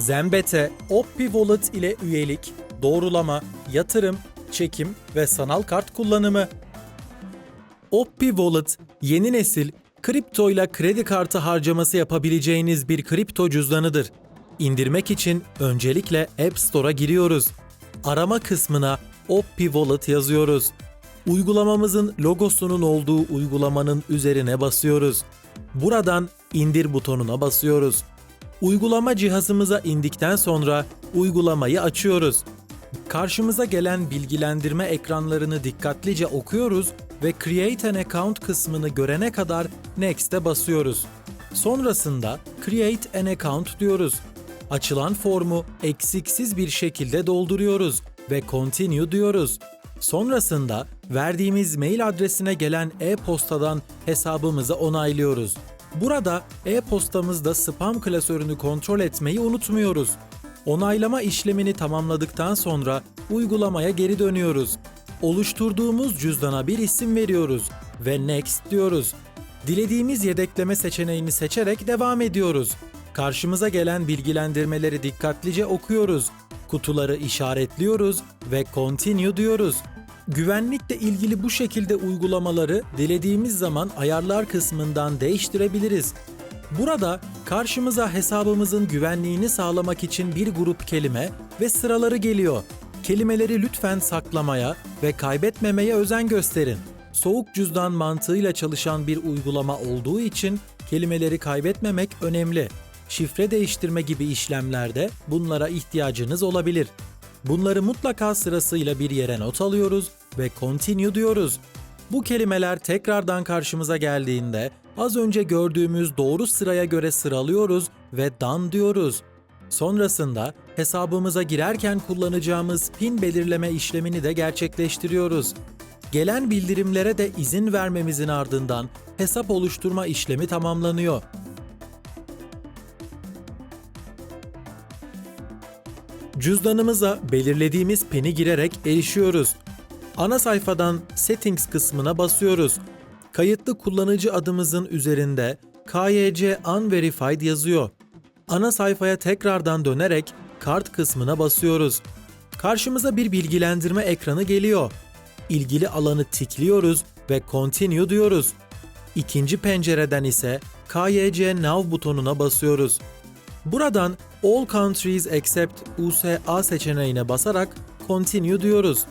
Zembete, Oppi Wallet ile üyelik, doğrulama, yatırım, çekim ve sanal kart kullanımı. Oppi Wallet, yeni nesil kripto ile kredi kartı harcaması yapabileceğiniz bir kripto cüzdanıdır. İndirmek için öncelikle App Store'a giriyoruz. Arama kısmına Oppi Wallet yazıyoruz. Uygulamamızın logosunun olduğu uygulamanın üzerine basıyoruz. Buradan indir butonuna basıyoruz. Uygulama cihazımıza indikten sonra uygulamayı açıyoruz. Karşımıza gelen bilgilendirme ekranlarını dikkatlice okuyoruz ve Create an Account kısmını görene kadar Next'e basıyoruz. Sonrasında Create an Account diyoruz. Açılan formu eksiksiz bir şekilde dolduruyoruz ve Continue diyoruz. Sonrasında verdiğimiz mail adresine gelen e-postadan hesabımızı onaylıyoruz. Burada e-postamızda spam klasörünü kontrol etmeyi unutmuyoruz. Onaylama işlemini tamamladıktan sonra uygulamaya geri dönüyoruz. Oluşturduğumuz cüzdana bir isim veriyoruz ve next diyoruz. Dilediğimiz yedekleme seçeneğini seçerek devam ediyoruz. Karşımıza gelen bilgilendirmeleri dikkatlice okuyoruz. Kutuları işaretliyoruz ve continue diyoruz. Güvenlikle ilgili bu şekilde uygulamaları dilediğimiz zaman ayarlar kısmından değiştirebiliriz. Burada karşımıza hesabımızın güvenliğini sağlamak için bir grup kelime ve sıraları geliyor. Kelimeleri lütfen saklamaya ve kaybetmemeye özen gösterin. Soğuk cüzdan mantığıyla çalışan bir uygulama olduğu için kelimeleri kaybetmemek önemli. Şifre değiştirme gibi işlemlerde bunlara ihtiyacınız olabilir. Bunları mutlaka sırasıyla bir yere not alıyoruz ve continue diyoruz. Bu kelimeler tekrardan karşımıza geldiğinde az önce gördüğümüz doğru sıraya göre sıralıyoruz ve done diyoruz. Sonrasında hesabımıza girerken kullanacağımız pin belirleme işlemini de gerçekleştiriyoruz. Gelen bildirimlere de izin vermemizin ardından hesap oluşturma işlemi tamamlanıyor. Cüzdanımıza belirlediğimiz pini girerek erişiyoruz. Ana sayfadan Settings kısmına basıyoruz. Kayıtlı kullanıcı adımızın üzerinde KYC Unverified yazıyor. Ana sayfaya tekrardan dönerek kart kısmına basıyoruz. Karşımıza bir bilgilendirme ekranı geliyor. İlgili alanı tikliyoruz ve Continue diyoruz. İkinci pencereden ise KYC Now butonuna basıyoruz. Buradan All Countries Except USA seçeneğine basarak Continue diyoruz.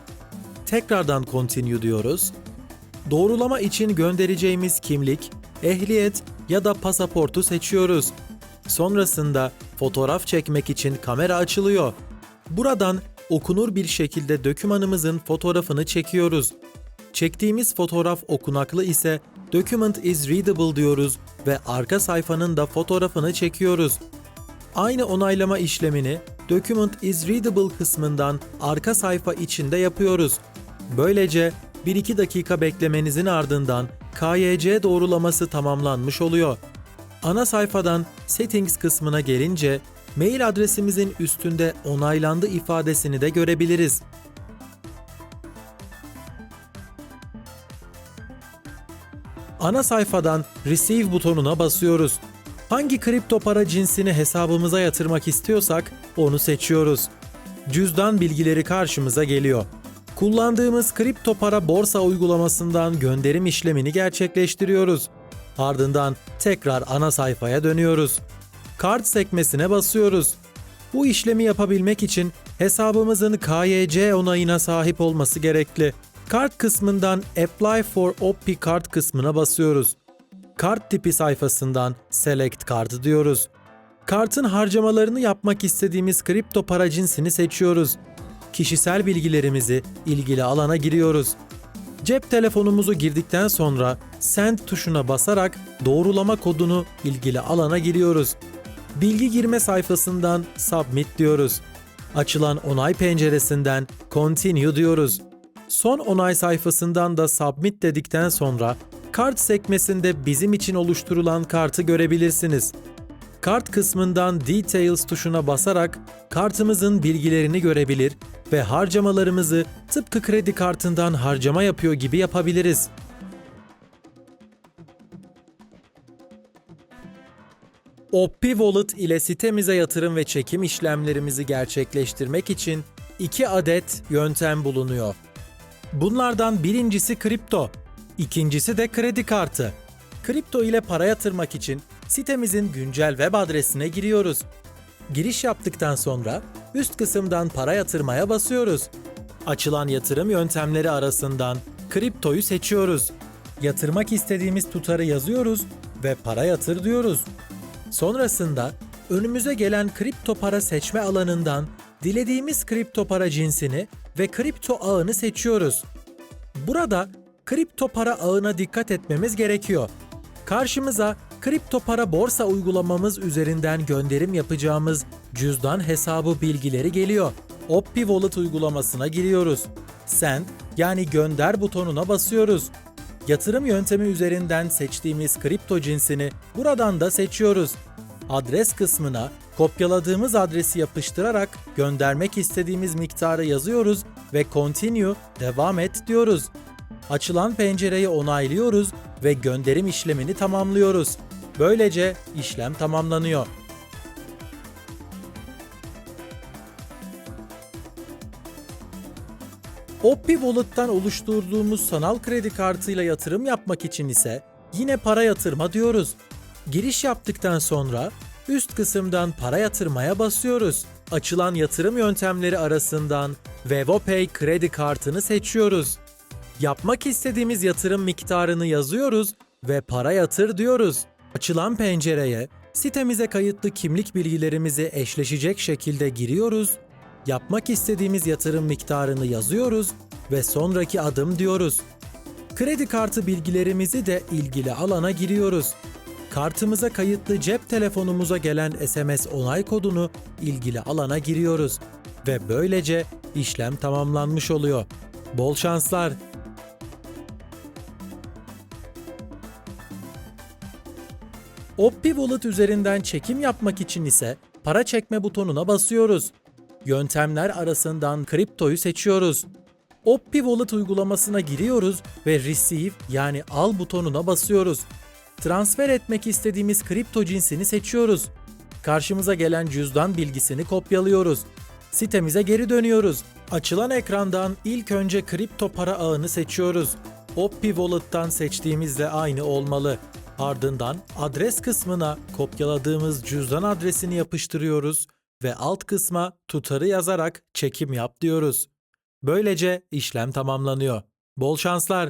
Tekrardan Continue diyoruz. Doğrulama için göndereceğimiz kimlik, ehliyet ya da pasaportu seçiyoruz. Sonrasında fotoğraf çekmek için kamera açılıyor. Buradan okunur bir şekilde dokümanımızın fotoğrafını çekiyoruz. Çektiğimiz fotoğraf okunaklı ise Document is readable diyoruz ve arka sayfanın da fotoğrafını çekiyoruz. Aynı onaylama işlemini Document is readable kısmından arka sayfa içinde yapıyoruz. Böylece 1-2 dakika beklemenizin ardından KYC doğrulaması tamamlanmış oluyor. Ana sayfadan Settings kısmına gelince mail adresimizin üstünde onaylandı ifadesini de görebiliriz. Ana sayfadan Receive butonuna basıyoruz. Hangi kripto para cinsini hesabımıza yatırmak istiyorsak onu seçiyoruz. Cüzdan bilgileri karşımıza geliyor. Kullandığımız kripto para borsa uygulamasından gönderim işlemini gerçekleştiriyoruz. Ardından tekrar ana sayfaya dönüyoruz. Kart sekmesine basıyoruz. Bu işlemi yapabilmek için hesabımızın KYC onayına sahip olması gerekli. Kart kısmından Apply for OPI Card kısmına basıyoruz. Kart tipi sayfasından Select Card diyoruz. Kartın harcamalarını yapmak istediğimiz kripto para cinsini seçiyoruz. Kişisel bilgilerimizi ilgili alana giriyoruz. Cep telefonumuzu girdikten sonra Send tuşuna basarak doğrulama kodunu ilgili alana giriyoruz. Bilgi girme sayfasından Submit diyoruz. Açılan onay penceresinden Continue diyoruz. Son onay sayfasından da Submit dedikten sonra kart sekmesinde bizim için oluşturulan kartı görebilirsiniz. Kart kısmından Details tuşuna basarak kartımızın bilgilerini görebilir ve harcamalarımızı tıpkı kredi kartından harcama yapıyor gibi yapabiliriz. Oppi Wallet ile sitemize yatırım ve çekim işlemlerimizi gerçekleştirmek için iki adet yöntem bulunuyor. Bunlardan birincisi kripto, ikincisi de kredi kartı. Kripto ile para yatırmak için sitemizin güncel web adresine giriyoruz. Giriş yaptıktan sonra üst kısımdan para yatırmaya basıyoruz. Açılan yatırım yöntemleri arasından kriptoyu seçiyoruz. Yatırmak istediğimiz tutarı yazıyoruz ve para yatır diyoruz. Sonrasında önümüze gelen kripto para seçme alanından dilediğimiz kripto para cinsini ve kripto ağını seçiyoruz. Burada kripto para ağına dikkat etmemiz gerekiyor. Karşımıza kripto para borsa uygulamamız üzerinden gönderim yapacağımız cüzdan hesabı bilgileri geliyor. Oppi Wallet uygulamasına giriyoruz. Send yani gönder butonuna basıyoruz. Yatırım yöntemi üzerinden seçtiğimiz kripto cinsini buradan da seçiyoruz. Adres kısmına kopyaladığımız adresi yapıştırarak göndermek istediğimiz miktarı yazıyoruz ve continue devam et diyoruz. Açılan pencereyi onaylıyoruz ve gönderim işlemini tamamlıyoruz. Böylece işlem tamamlanıyor. Oppi Wallet'tan oluşturduğumuz sanal kredi kartıyla yatırım yapmak için ise yine para yatırma diyoruz. Giriş yaptıktan sonra üst kısımdan para yatırmaya basıyoruz. Açılan yatırım yöntemleri arasından VevoPay kredi kartını seçiyoruz. Yapmak istediğimiz yatırım miktarını yazıyoruz ve para yatır diyoruz. Açılan pencereye sitemize kayıtlı kimlik bilgilerimizi eşleşecek şekilde giriyoruz. Yapmak istediğimiz yatırım miktarını yazıyoruz ve sonraki adım diyoruz. Kredi kartı bilgilerimizi de ilgili alana giriyoruz. Kartımıza kayıtlı cep telefonumuza gelen SMS onay kodunu ilgili alana giriyoruz ve böylece işlem tamamlanmış oluyor. Bol şanslar. Oppi Wallet üzerinden çekim yapmak için ise para çekme butonuna basıyoruz. Yöntemler arasından kriptoyu seçiyoruz. Oppi Wallet uygulamasına giriyoruz ve Receive yani al butonuna basıyoruz. Transfer etmek istediğimiz kripto cinsini seçiyoruz. Karşımıza gelen cüzdan bilgisini kopyalıyoruz. Sitemize geri dönüyoruz. Açılan ekrandan ilk önce kripto para ağını seçiyoruz. Oppi Wallet'tan seçtiğimizle aynı olmalı. Ardından adres kısmına kopyaladığımız cüzdan adresini yapıştırıyoruz ve alt kısma tutarı yazarak çekim yap diyoruz. Böylece işlem tamamlanıyor. Bol şanslar.